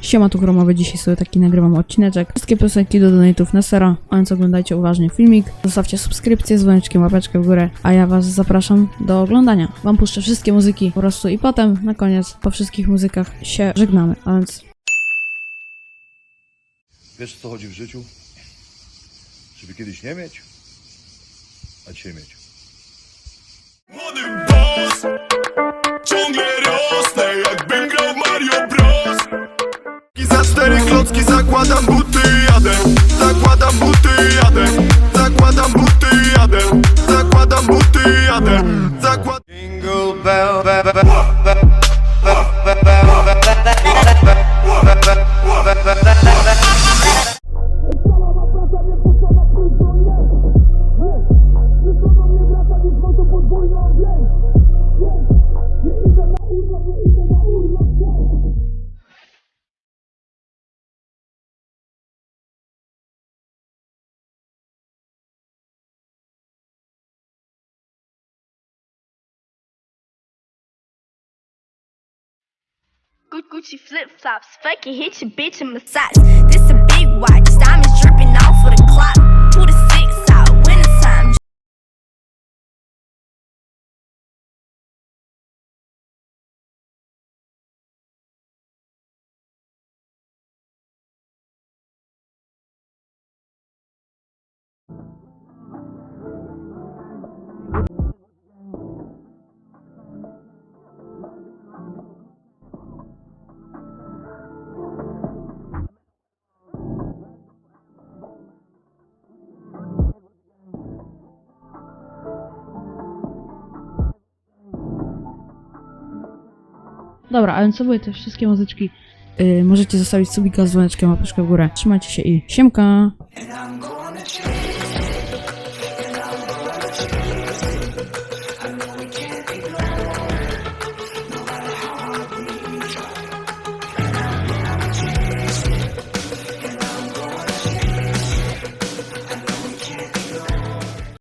Siema tu Chromowy, dzisiaj sobie taki nagrywam odcineczek. Wszystkie piosenki do donate'ów Nessera, a więc oglądajcie uważnie filmik. Zostawcie subskrypcję, dzwoneczkiem, łapeczkę w górę, a ja was zapraszam do oglądania. Wam puszczę wszystkie muzyki po prostu i potem na koniec po wszystkich muzykach się żegnamy, a więc Wiesz o co chodzi w życiu? Żeby kiedyś nie mieć, a dzisiaj mieć. mother Gu- Gucci flip flops, fuck it, hit your bitch and massage. This a big watch, Dobra, a więc były te wszystkie muzyczki? Yy, możecie zostawić subika z dzwoneczkiem, łapeczkę w górę. Trzymajcie się i siemka!